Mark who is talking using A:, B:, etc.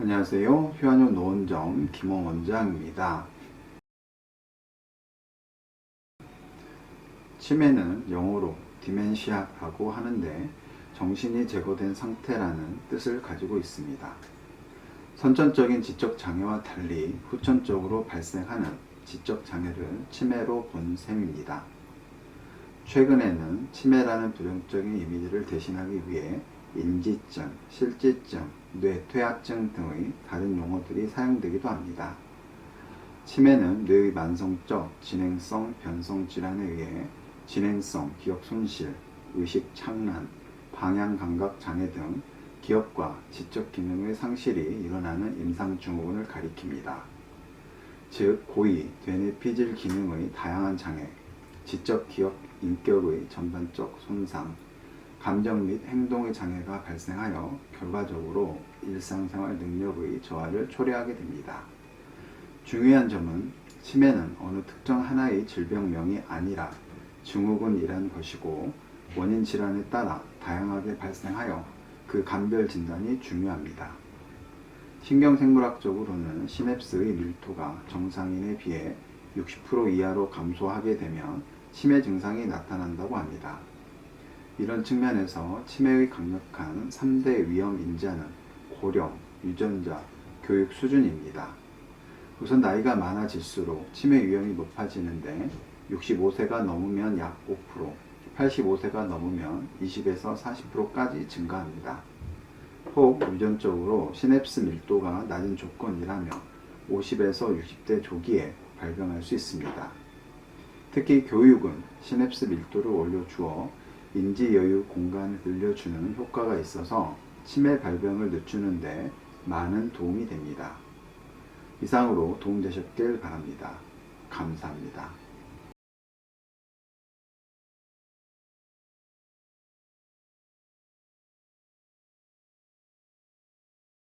A: 안녕하세요. 휴안효 노원정 김홍 원장입니다. 치매는 영어로 디멘시아라고 하는데 정신이 제거된 상태라는 뜻을 가지고 있습니다. 선천적인 지적 장애와 달리 후천적으로 발생하는 지적 장애를 치매로 본 셈입니다. 최근에는 치매라는 부정적인 이미지를 대신하기 위해 인지증, 실지증, 뇌퇴화증 등의 다른 용어들이 사용되기도 합니다. 치매는 뇌의 만성적 진행성 변성 질환에 의해 진행성 기억 손실, 의식 착란, 방향 감각 장애 등 기억과 지적 기능의 상실이 일어나는 임상 증후군을 가리킵니다. 즉 고의 되뇌 피질 기능의 다양한 장애, 지적 기억 인격의 전반적 손상, 감정 및 행동의 장애가 발생하여 결과적으로 일상생활 능력의 저하를 초래하게 됩니다. 중요한 점은 치매는 어느 특정 하나의 질병명이 아니라 증후군이란 것이고 원인 질환에 따라 다양하게 발생하여 그 감별 진단이 중요합니다. 신경생물학적으로는 시냅스의 밀도가 정상인에 비해 60% 이하로 감소하게 되면 치매 증상이 나타난다고 합니다. 이런 측면에서 치매의 강력한 3대 위험 인자는 고령, 유전자, 교육 수준입니다. 우선 나이가 많아질수록 치매 위험이 높아지는데 65세가 넘으면 약 5%, 85세가 넘으면 20에서 40%까지 증가합니다. 혹 유전적으로 시냅스 밀도가 낮은 조건이라면 50에서 60대 조기에 발병할 수 있습니다. 특히 교육은 시냅스 밀도를 올려주어 인지 여유 공간을 늘려주는 효과가 있어서 치매 발병을 늦추는데 많은 도움이 됩니다. 이상으로 도움되셨길 바랍니다. 감사합니다.